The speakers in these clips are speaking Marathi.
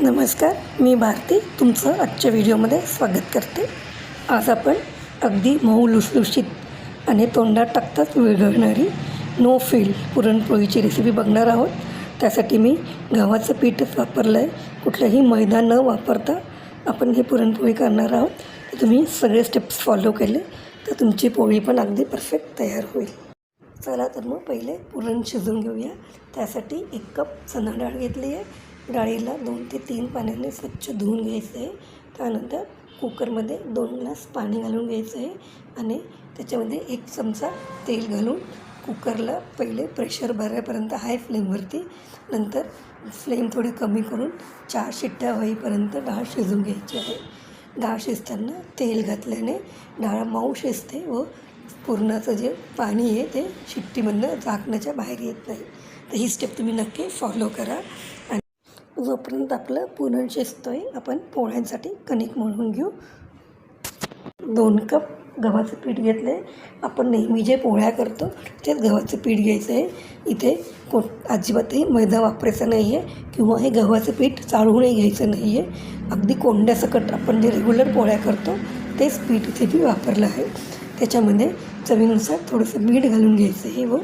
नमस्कार मी भारती. तुमचं आजच्या व्हिडिओमध्ये स्वागत करते. आज आपण अगदी मऊ लुसलुशीत आणि तोंडात टाकताच विरघळणारी नो फील पुरणपोळीची रेसिपी बघणार आहोत. त्यासाठी मी गव्हाचं पीठच वापरलं आहे कुठलंही मैदा न वापरता आपण ही पुरणपोळी करणार आहोत. तर तुम्ही सगळे स्टेप्स फॉलो केले तर तुमची पोळी पण अगदी परफेक्ट तयार होईल. चला तर मग पहिले पुरण शिजवून घेऊया. त्यासाठी एक कप चणा डाळ घेतली आहे डाळीला दोन ते तीन पाण्याने स्वच्छ धुवून घ्यायचं आहे. त्यानंतर कुकरमध्ये दोन ग्लास पाणी घालून घ्यायचं आहे आणि त्याच्यामध्ये एक चमचा तेल घालून कुकरला पहिले प्रेशर भरायपर्यंत हाय फ्लेमवरती नंतर फ्लेम थोडी कमी करून चार शिट्ट्या होईपर्यंत डाळ शिजून घ्यायची आहे. डाळ शिजताना तेल घातल्याने डाळ मऊ शिजते व पुरणाचं जे पाणी आहे ते शिट्टीमधनं झाकण्याच्या बाहेर येत नाही. तर ही स्टेप तुम्ही नक्की फॉलो करा. आणि जोपर्यंत आपलं पुरण शिजतो आहे आपण पोळ्यांसाठी कणिक मळून घेऊ. दोन कप गव्हाचं पीठ घेतलं आहे आपण नेहमी जे पोळ्या करतो तेच गव्हाचं पीठ घ्यायचं आहे. इथे को अजिबातही मैदा वापरायचा नाही आहे किंवा हे गव्हाचं पीठ चाळूनही घ्यायचं नाही आहे अगदी कोंड्यासकट आपण जे रेग्युलर पोळ्या करतो तेच पीठ इथे मी वापरलं आहे. त्याच्यामध्ये चवीनुसार थोडंसं मीठ घालून घ्यायचं आहे व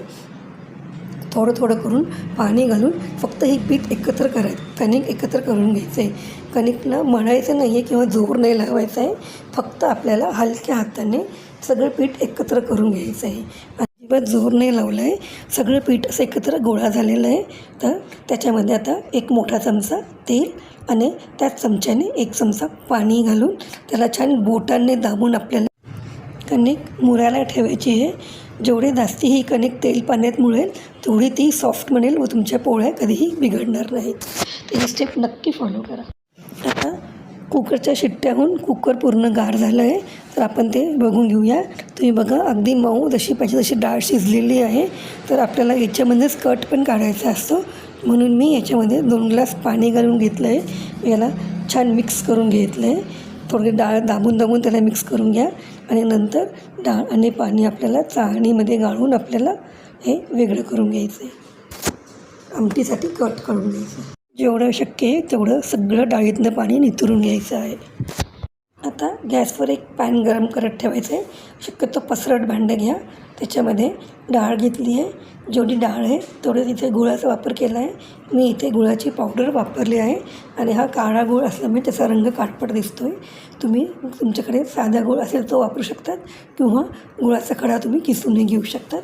थोडं थोडं करून पाणी घालून फक्त हे पीठ एकत्र करायचं. कणिक एकत्र करून घ्यायचं आहे कणिकला मळायचं नाही आहे किंवा जोर नाही लावायचं आहे फक्त आपल्याला हलक्या हाताने सगळं पीठ एकत्र करून घ्यायचं आहे अजिबात जोर नाही लावलं आहे सगळं पीठ असं एकत्र गोळा झालेलं आहे. तर त्याच्यामध्ये आता एक मोठा चमचा तेल आणि त्याच चमच्याने एक चमचा पाणी घालून त्याला छान बोटांनी दाबून आपल्याला कणिक मुरायला ठेवायची आहे. जेवढे जास्ती ही कणिक तेल पाण्यात मुळेल तेवढी ती सॉफ्ट बनेल व तुमच्या पोळ्या कधीही बिघडणार नाहीत. तर ही स्टेप नक्की फॉलो करा. आता कुकरच्या शिट्ट्याहून कुकर पूर्ण गार झालं आहे. तर आपण ते बघून घेऊया. तुम्ही बघा अगदी मऊ जशी पाहिजे तशी डाळ शिजलेली आहे. तर आपल्याला याच्यामध्येच कट पण काढायचा असतो. म्हणून मी याच्यामध्ये दोन ग्लास पाणी घालून घेतलं आहे याला छान मिक्स करून घेतलं आहे थोडी डाळ दाबून दाबून त्याला मिक्स करून घ्या आणि नंतर डाळ आणि पाणी आपल्याला चाळणीमध्ये गाळून आपल्याला हे वेगळं करून घ्यायचं आहे आमटीसाठी कट काढून घ्यायचं. जेवढं शक्य आहे तेवढं सगळं डाळीतनं पाणी निथरून घ्यायचं आहे. आता गॅसवर एक पॅन गरम करत ठेवायचं आहे. शक्यतो पसरट भांडं घ्या. त्याच्यामध्ये डाळ घेतली आहे. जेवढी डाळ आहे तेवढं तिथे गुळाचा वापर केला आहे. मी इथे गुळाची पावडर वापरली आहे. आणि हा काळा गुळ असल्यामुळे त्याचा रंग काटपट दिसतो आहे तुम्ही तुमच्याकडे साधा गुळ असेल तो वापरू शकतात किंवा गुळाचा खडा तुम्ही किसूनही घेऊ शकतात.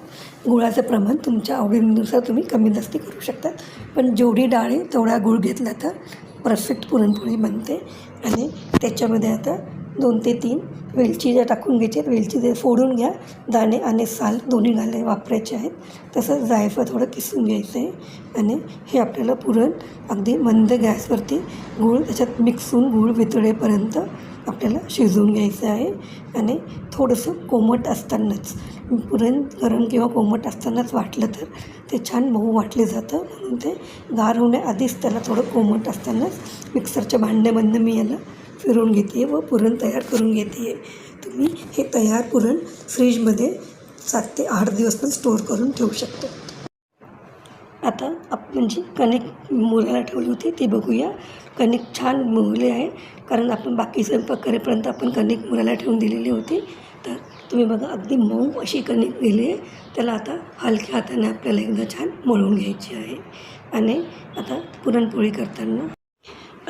गुळाचं प्रमाण तुमच्या आवडीनुसार तुम्ही कमी जास्ती करू शकतात. पण जेवढी डाळ आहे तेवढा गुळ घेतला तर परफेक्ट पुरणपोळी बनते आणि त्याच्यामध्ये आता दोन ते तीन वेलची ज्या टाकून घ्यायची आहेत वेलची ते फोडून घ्या. दाणे आणि साल दोन्ही घाले वापरायचे आहेत. तसंच जायफळ थोडं किसून घ्यायचं आहे आणि हे आपल्याला पुरण अगदी मंद गॅसवरती गूळ त्याच्यात मिक्स होऊन गूळ वितळेपर्यंत आपल्याला शिजवून घ्यायचं आहे आणि थोडंसं कोमट असतानाच पुरण गरम किंवा कोमट असतानाच वाटलं तर ते छान मऊ वाटले जातं. म्हणून ते गार होण्याआधीच त्याला थोडं कोमट असतानाच मिक्सरच्या भांड्यामधनं मी याला फिरवून घेते व पुरण तयार करून घेते तुम्ही हे तयार पुरण फ्रीजमध्ये सात ते आठ दिवस पण स्टोअर करून ठेवू शकतो. आता आपण म्हणजे जी कणिक मुरायला ठेवली होती ती बघूया. कणिक छान मुरले आहे कारण आपण बाकी स्वयंपाक करेपर्यंत आपण कणिक मुलाला ठेवून दिलेली होती. तर तुम्ही बघा अगदी मऊ अशी कणिक दिली आहे. त्याला आता हलक्या हाताने आपल्याला एकदा छान मळून घ्यायची आहे. आणि आता पुरणपोळी करताना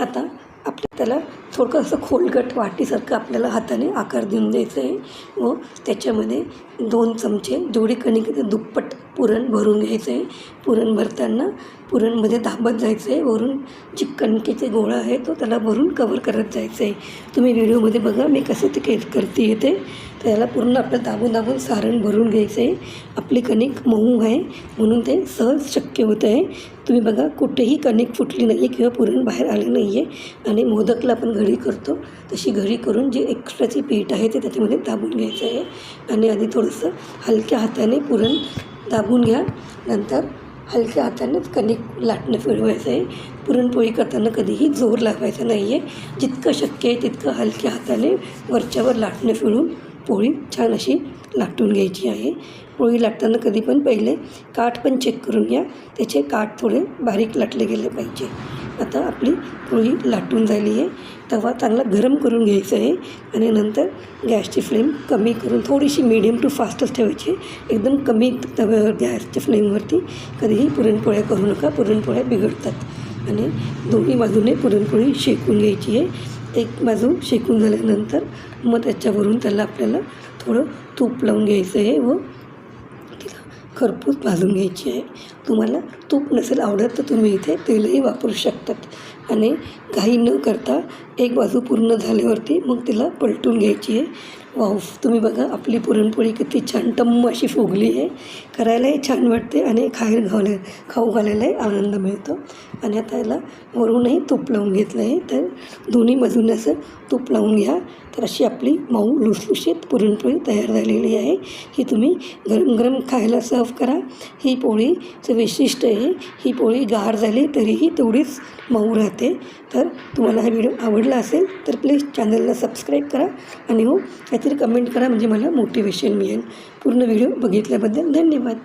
आता आपल्या त्याला थोडं असं खोलगट वाटीसारखं आपल्याला हाताने आकार देऊन द्यायचं आहे व त्याच्यामध्ये दोन चमचे जेवढी कणिक ते दुप्पट पुरण भरून घ्यायचं आहे. पुरण भरताना पुरणमध्ये दाबत जायचं आहे. वरून जी कणकेचे गोळा आहे तो त्याला भरून कवर करत जायचं आहे. तुम्ही व्हिडिओमध्ये बघा मी कसं ते के करते येते त्याला पूर्ण आपलं दाबून दाबून सारण भरून घ्यायचं आहे. आपली कणिक मऊ आहे. म्हणून ते सहज शक्य होतं आहे. तुम्ही बघा कुठेही कणिक फुटली नाही आहे किंवा पुरण बाहेर आलं नाही आहे आणि मोदकला आपण घडी घरी करतो. तशी घरी करून जे एक्स्ट्राची पीठ आहे ते त्याच्यामध्ये दाबून घ्यायचं आहे. आणि आधी थोडंसं हलक्या हाताने पुरण दाबून घ्या. नंतर हलक्या हातानेच कणिक लाटणं फिरवायचं आहे. पुरणपोळी करताना कधीही जोर लावायचा नाही आहे जितकं शक्य आहे तितकं हलक्या हाताने वरच्यावर लाटणं फिरून पोळी छान अशी लाटून घ्यायची आहे. पोळी लाटताना कधी पण पहिले काठ पण चेक करून घ्या. त्याचे काठ थोडे बारीक लाटले गेले पाहिजे. आता आपली पोळी लाटून झाली आहे. तवा चांगला गरम करून घ्यायचा आहे आणि नंतर गॅसची फ्लेम कमी करून थोडीशी मिडियम टू फास्टच ठेवायची. एकदम कमी तव्यावर गॅसच्या फ्लेमवरती कधीही पुरणपोळ्या करू नका. पुरणपोळ्या बिघडतात. आणि दोन्ही बाजूने पुरणपोळी शेकून घ्यायची आहे. एक बाजू शेकून झाल्यानंतर मग त्याच्यावरून त्याला आपल्याला थोडं तूप लावून घ्यायचं आहे व खरपूस भाजून घ्यायची आहे. तुम्हाला तूप नसेल आवडत तर तुम्ही इथे तेलही वापरू शकतात. आणि घाई न करता एक बाजू पूर्ण झाल्यावरती मग तिला पलटून घ्यायची आहे. वाव तुम्ही बघा आपली पुरणपोळी किती छान टम्म अशी फुगली आहे. करायलाही छान वाटते आणि खायला घावले खाऊ घालायलाही आनंद मिळतो. आणि आता याला वरूनही तूप लावून घेतलं आहे. तर दोन्ही बाजूने असं तूप लावून घ्या. तर अशी आपली मऊ लुसलुशीत पुरणपोळी तयार झालेली आहे. ही तुम्ही गरम गरम खायला सर्व करा. ही पोळीचं वैशिष्ट्य आहे. ही पोळी गार झाली तरीही तेवढीच मऊ राहते. तर तुम्हाला हा व्हिडिओ आवडला असेल तर प्लीज चॅनलला सबस्क्राईब करा आणि हो काहीतरी कमेंट करा म्हणजे मला मोटिवेशन मिळेल. पूर्ण व्हिडिओ बघितल्याबद्दल धन्यवाद.